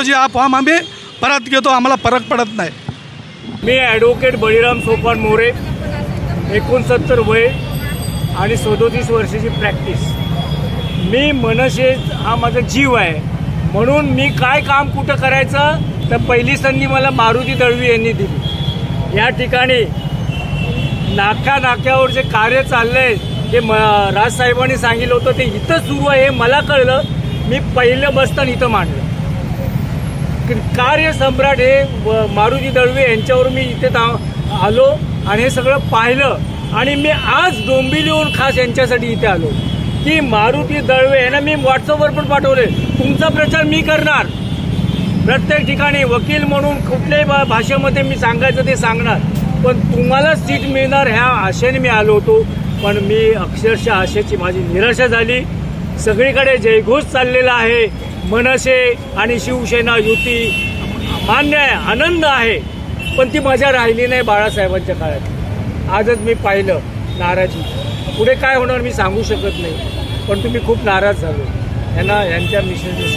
रोजी हा फॉर्म आम्ही परत घेतो आम्हाला फरक पडत नाही। मी ॲडव्होकेट बळीराम सोपान मोरे एकोणसत्तर वय आणि सदोतीस वर्षाची प्रॅक्टिस मी मनसे हा माझा जीव आहे. म्हणून मी काय काम कुठं करायचं तर पहिली संधी मला मारुती दळवी यांनी दिली. या ठिकाणी नाक्या नाक्यावर जे कार्य चाललंय ते म राजसाहेबांनी सांगितलं होतं ते इथं सुरू आहे हे मला कळलं. मी पहिलं बसताना इथं मांडलं. कार्य सम्राट हे व- मारुती दळवे यांच्यावर मी इथे ता- आलो आणि हे सगळं पाहिलं. आणि मी आज डोंबिवलीहून खास यांच्यासाठी इथे आलो. की मारुती दळवे यांना मी व्हॉट्सअपवर पण पाठवले. तुमचा प्रचार मी करणार. प्रत्येक ठिकाणी वकील म्हणून कुठल्याही भा- भाषेमध्ये मी सांगायचं ते सांगणार. पण तुम्हाला सीट मिळणार ह्या आशेने मी आलो होतो. पण मी अक्षरशः आशेची माझी निराशा झाली. सगळीकडे जयघोष चाललेला आहे. मनसे आणि शिवसेना युती मान्य आहे आनंद आहे. पण ती मजा राहिली नाही बाळासाहेबांच्या काळात. आजच मी पाहिलं नाराजी. पुढे काय होणार मी सांगू शकत नाही. पण तुम्ही खूप नाराज झालो. यांना यांच्या मिसेस